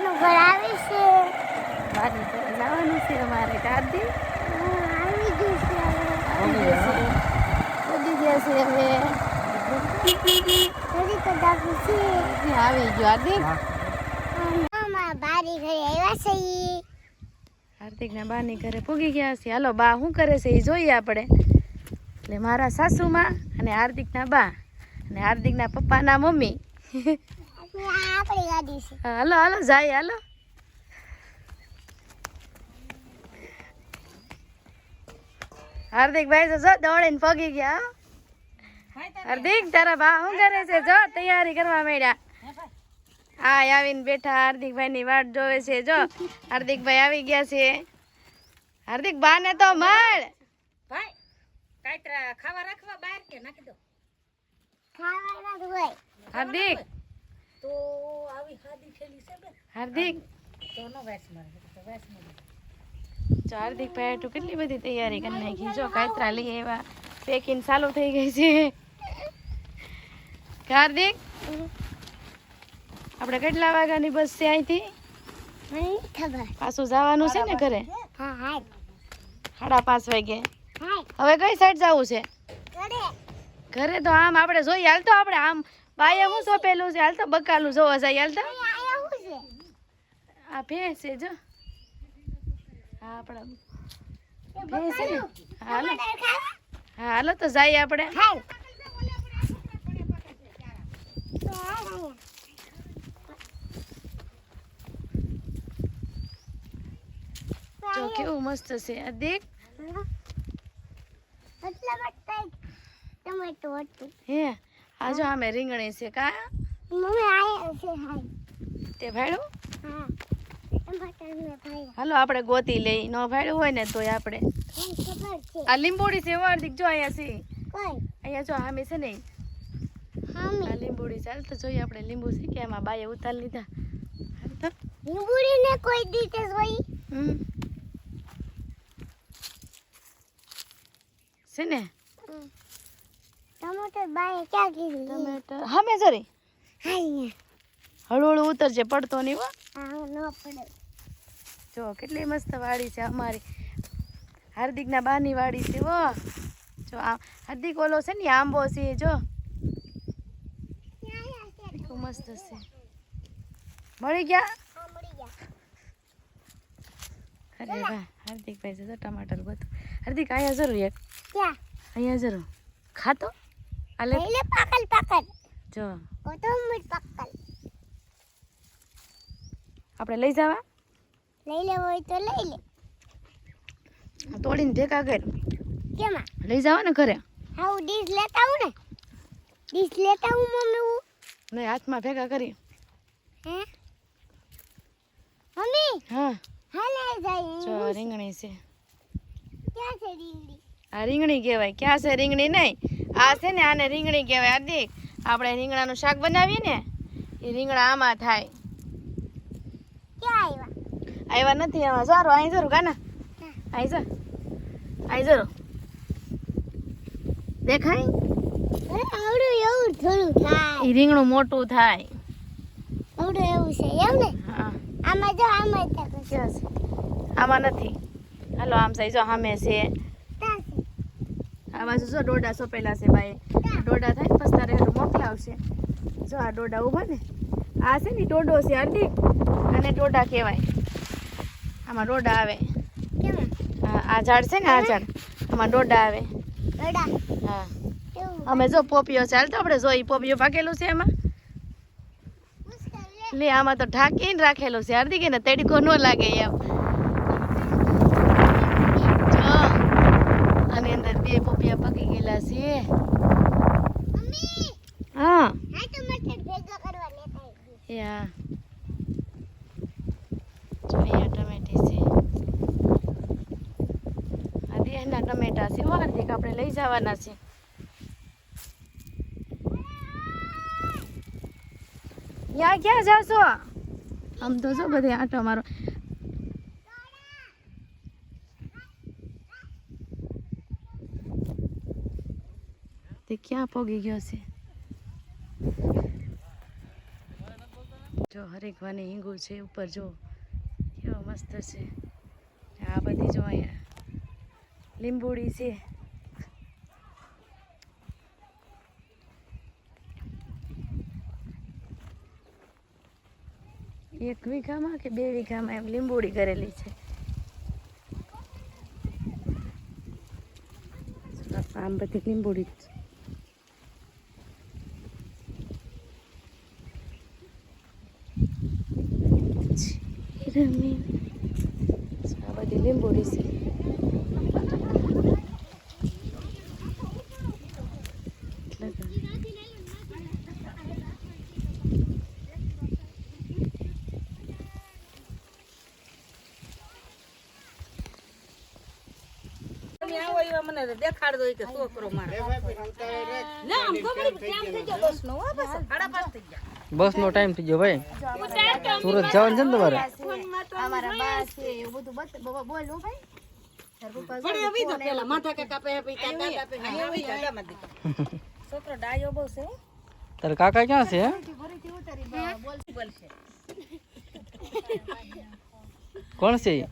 બાનું ઘર આવે છે ઘરે જવાનું છે અમારે કાદી આવી ગયું છે આવી ગયા છે. ઉડી ગયા છે હવે. છે. આવી ગયો હાર્દિક મામા બારી ઘરે આવ્યા છે ઈ. હાર્દિકના બાની ઘરે પૂગી ગયા છે. હાલો બા શું કરે છે એ જોઈએ આપણે. એટલે મારા સાસુમાં અને હાર્દિકના બા અને હાર્દિકના પપ્પાના મમ્મી. હાલો હાલો જાય હાલો. હાર્દિક ભાઈ જો દોડીને પગી ગયા હાર્દિક તારા બા શું કરે છે? જો તૈયારી કરવા માંડ્યા. હા આવીને બેઠા. હાર્દિકભાઈ ની વાટ જોવે છે જો. હાર્દિકભાઈ આવી ગયા છે. હાર્દિક બા ને તો મળ. ભાઈ કાંઈ ખાવા રાખવા બહાર કે નાખી દો? ખાવાના હાર્દિક તો આવી હાદી થેલી છે બેન. હાર્દિક? તો નો વેસ મળે તો વેસ મળે. જો હાર્દિક ભાઈ તો કેટલી બધી તૈયારી કરી નાખી. જો કાતરા લઈ આવ્યા. પેકિંગ ચાલુ થઈ ગઈ છે. હાર્દિક? આપણે કેટલા વાગ્યાની બસ છે અહીંથી? ખબર. પાછું જવાનું છે ને ઘરે? હા હા સાડા પાંચ વાગે. હા હવે કઈ સાઈડ જવું છે? ઘરે. ઘરે તો આમ આપણે જોઈએ. હાલ તો આપણે આમ બાએ શું સોંપેલું છે? હાલ તો બકાલું જોવા જાય હાલ તો. આયા છે. આ ભેંસ છે જો. હા આપણે ભેંસ છે ને. હાલો. હા હાલો તો જાય આપણે. જો કેવું મસ્ત છે. આ દેખ. હે આ જો આમે રીંગણી છે કા? મમ્મી આ છે હા તે ભાડું? હા. હાલો આપણે ગોતી લઈ. નો ભાડું હોય ને તોય આપણે. આ લીંબોડી છે વાર્દિક જો અહીંયા છે. કઈ? અહીંયા જો આમે છે ને. હામી. આ લીંબોડી ચાલ તો જોઈએ આપણે લીંબુ છે કે એમાં બાએ ઉતાર લીધા. લીંબોડી ને કોઈ દીતે જોઈ હમ. છે ને? ટમાટર બાય ક્યાં કીધું? ટમેટર હમે જરી? હાઈ હળવું હળવું ઉતરજે પડતો નહીં હો. ન પડે. જો કેટલી મસ્ત વાડી છે અમારી. હાર્દિકના બાની વાડી છે વો જો આ હાર્દિક ઓલો છે ને આંબો છે જો. મસ્ત છે. મળી ગયા? હા મળી ગયા. અરે વાહ હાર્દિકભાઈ છે ટમાટર બધું. હાર્દિક અહીંયા જરૂર એક. અહીંયા જરૂર. ખાતો? લઈ લે પાકલ પાકલ જો કોથમરી પાકલ આપણે લઈ જવા લઈ લેવો હોય તો લઈ લે તોડીને ભેગા કર કેમાં લઈ જવા ને ઘરે હા હું ડીશ લેતા આવું ને ડીશ લેતા આવું મમ્મી હું નહીં હાથમાં ભેગા કરી હે મમ્મી હા હા લઈ જાય જો રીંગણી છે ક્યાં છે રીંગણી આ રીંગણી કહેવાય ક્યાં છે રીંગણી નહીં આ છે ને આને રીંગણી કહેવાય. હાર્દિક આપણે રીંગણાનું શાક બનાવીએ ને એ રીંગણા આમાં થાય. ક્યાં આવ્યા? નથી આમાં સારું અહીં જરૂર કાના? અહીં જા અહીં જરૂર દેખાય? આવડું એવું થોડું થાય. એ રીંગણું મોટું થાય. આવડું એવું છે એમ ને? હા. આમાં જો આમાં આમાં નથી. હાલો આમ સાઈ જો સામે છે. આ બાજુ જો ડોડા સોંપેલા છે ભાઈ. ડોડા થાય ને પછી તારે મોકલાવશે જો આ ડોડા ઊભા ને. આ છે ને ડોડો છે હાર્દિક. અને ડોડા કહેવાય. આમાં ડોડા આવે. કેમાં? આ ઝાડ છે ને આ ઝાડ. આમાં ડોડા આવે. હા. અમે જો પોપિયો ચાલ તો આપણે એ પોપિયો પાકેલું છે એમાં લે. લે આમાં તો ઢાંકીને રાખેલું છે. હાર્દિક એને તડકો ન લાગે એમ જો આની અંદર બે પોપિયા પકી ગયેલા છે મમ્મી હા હા ટમાટર ભેગા કરવા લેતા આવી યા જો અહીંયા ટમેટી છે આ દેહના ટમેટા છે આપણે લઈ જવાના છે યા ક્યાં જાશો આમ તો જો બધે આટો મારો તે ક્યાં પોગી ગયો છે જો હરેકવાની હિંગું છે, ઉપર જો કેવો મસ્ત છે. આ બધી જો અહીંયા લીંબુડી છે. એક વીઘામાં કે બે વીઘામાં એમ લીંબુડી કરેલી છે. આમ બધી લીંબુડી જ છે. રમીન આ બધી લીંબોડી છે એટલે કે તમે આવો એવા મને દેખાડ દો કે છોકરો મારો? ના આમ તો બધી ટાઈમ થઈ ગયો. બસ નો હો બસ. સાડા પાંચ થઈ ગયા. બસ નો ટાઈમ થઈ ગયો ભાઈ. સુરત જવાનું છે ને તમારે? અમારા બા છે એવું બધું બત બ- બોલું ભાઈ. તાર પપ્પા પણ આવી તો પેલા. માથા કે કાપે હે પૈકા દાદા પે હે આવી દાદા માં દીકરો છોકરો ડાયો બહુ છે. તારે કાકા ક્યાં છે? હે? ભરીથી ઉતારી બા બોલ. બોલશે કોણ છે ઈ?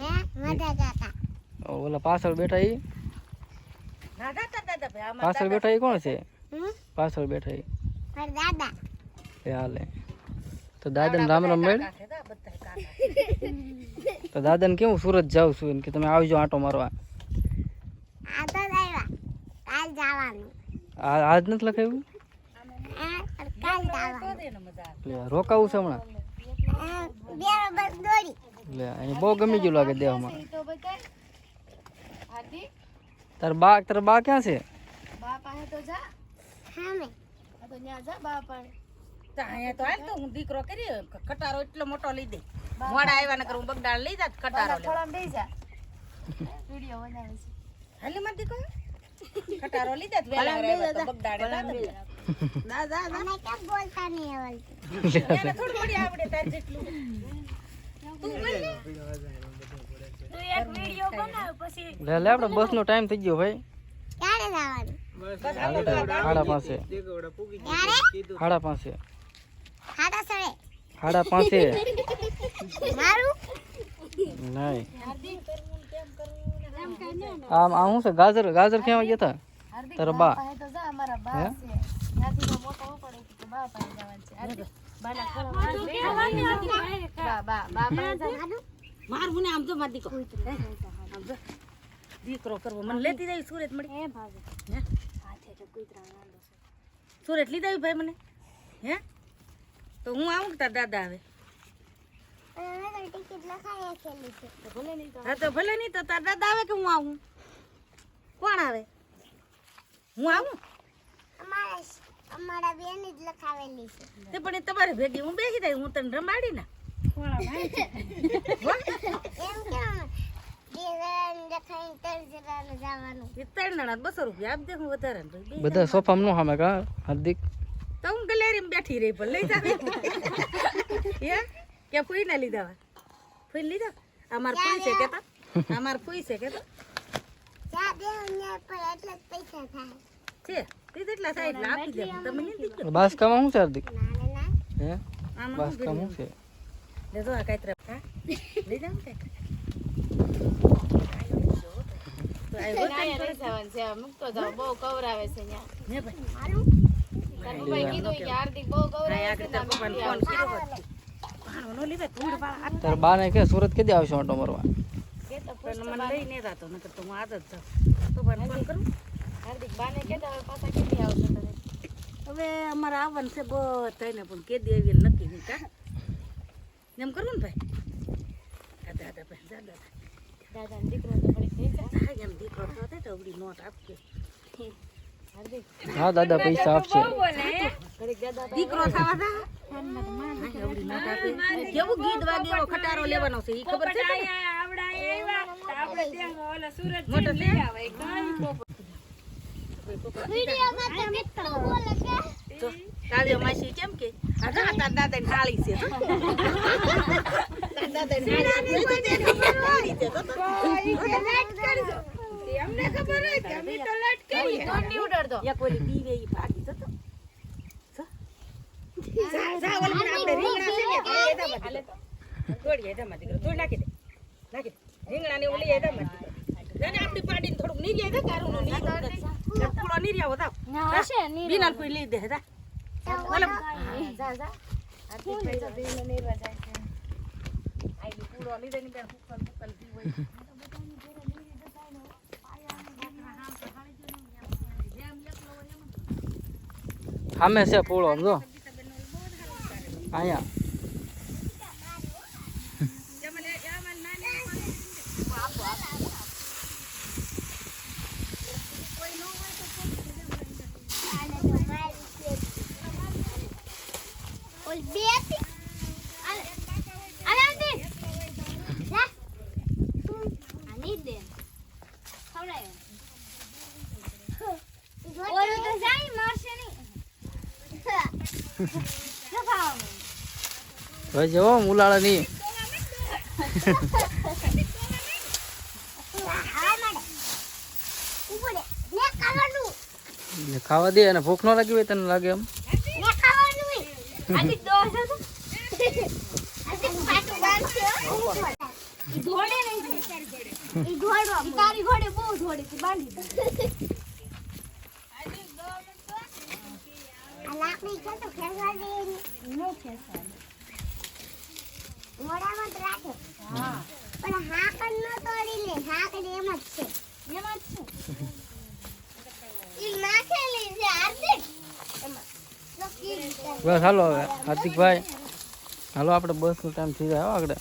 હે મજા જાતા ઓલા પાછળ બેઠા ઈ ના દાદા દાદા ભાઈ આમાં પાછળ બેઠા એ કોણ છે? હમ? પાછળ બેઠા એ. મારા દાદા. એ હાલે. તો દાદાને રામ રામ મેળ? તો દાદાને કેવું સુરત જાઉં છું એમ કે તમે આવજો આંટો મારવા. આ તો આવ્યા. કાલ જવાનું. આ આજ નથી લખાયું રોકાવું છે હમણાં? બહુ ગમી ગયું લાગે હાર્દિક તાર બા તાર બા ક્યાં છે? બા પાસે તો જા. આ તો ન્યા જા બા પાસે. તો અહીંયા તો હાલ તો હું દીકરો કરી કટારો એટલો મોટો લઈ દે. મોડા આવ્યા ને હું બગડાળ લઈ જાત ખટારો થોડા બેસી જા. વિડિયો બનાવે છે. હાલી માં દીકરો. ખટારો લઈ જાત વેલા આવ્યા તો બગડાડે ના દા દા તમે કેમ બોલતા નહીં આવડતું થોડું પડી આવડે તાર જેટલું. લે લે આપણે બસ નો ટાઈમ થઈ ગયો ભાઈ. ક્યારે જવાનું? સાડા પાંચે ક્યારે? સાડા પાંચે ખાડા સળે. સાડા પાંચે મારું? નહીં. આમ આ શું છે? ગાજર ગાજર ક્યાં ગયા હતા હાર્દિક તારા બા. પાસે તો જા અમારા બા હે? ને આમ તો માર માર દીકરો આમ જો. દીકરો કરવો. મને લેતી જાય સુરત મળી. હે ભાભી હે? હાથે તો કૂતરા વાંધો સુરત લીધા આવી ભાઈ મને? હે? તો હું આવું કે તાર દાદા આવે? તો તો હા તો ભલે નહીં તો તાર દાદા આવે કે હું આવું? કોણ આવે? હું આવું? અમારા અમારા બેન જ લખાવેલી છે. તે પણ એ તમારે ભેગી. હું બેસી જાય હું તને રમાડી ના. કેમ બસો હું બધા સોફામાં નો સામે કા? હાર્દિક? તો હું ગલેરી બેઠી રહી પણ લઈ જાવે. હે? કે ફૂઈ ના લીધા ફૂઈ લીધા? અમાર ફૂઈ છે કેતા અમાર ફૂઈ છે કેતા ચા કામ થાય છે હાર્દિક? હે? આમાં બાસકામ શું છે? લે જો આ કાંઈ હા લઈ ને બહુ ને કીધું કે બહુ તાર નો કે સુરત કેદી આવશે ઓટો મરવા કે મને લઈ ને જાતો નકર તો હું આજ જ જાઉં તો ભાઈને ફોન કરું હાર્દિક બાને કહેતા હવે પાછા કેટલી આવશે તમે હવે અમારે આવવાનું છે બધાને પણ કેદી આવી એને નક્કી નહીં કા એમ કરવું ને ભાઈ. દાદા દાદા ભાઈ દાદા દાદા. દીકરો તો પડી થઈ જાય હા એમ દીકરો થયો તો અવડી નોટ આપજો. હા દાદા પૈસા આપશે. દીકરો થવા દા. કેવું ગીત વાગે એવો ખટારો લેવાનો છે એ ખબર છે તો માસી કેમ છે. તાર દાદાની ટાળી છે, તો છે, તો નહીં ઉડાડતો એક ઓલી દીવે ઈ ભાગી જતો જો. ઓલું આપણે રીંગણા છે ને તોડી એદા માં દીકરો. તોડી એદા માં દીકરો તોડી નાખી દે નાખી દે રીંગણા ને ઓલી એદા માં દીકરો જાને આપણી પાડીને થોડુંક નીરિયા દે કારું નું નીરું પૂળો નીરિયા હોતા બીનાલ કોઈ લઈ દે જા ઓલે જા જા હાર્દિકભાઈ તો છે પૂળો લીધે ની બેન હુકલ હુકલ દી હોય સામે છે પૂળો જો. અહીંયા ઓલ બે હતી અલે અલે આંટી જા તું આની દે ખવડાય ઓલું તો જાય મારશે નહીં શું ખાવાનું હવે જવો ઉલાળા ની ખાવા દે, અને ભૂખ ન લાગી હોય તને લાગે એમ? ઘોડે નહીં. ઘોડે બહુ ઘોડે બાંધી આ લાકડી છે તો ખેંચવા દે નો ખેંચવા મોડામાં રાખે. હા. પણ હાકડ ન તોડી લે. એમ જ છે. એમ જ છે. ઈ નાખેલી છે હાર્દિક એમાં તો કી બસ હાલો હવે હાર્દિકભાઈ. હાલો આપણે બસનો ટાઈમ થઈ જાય હો આગળ.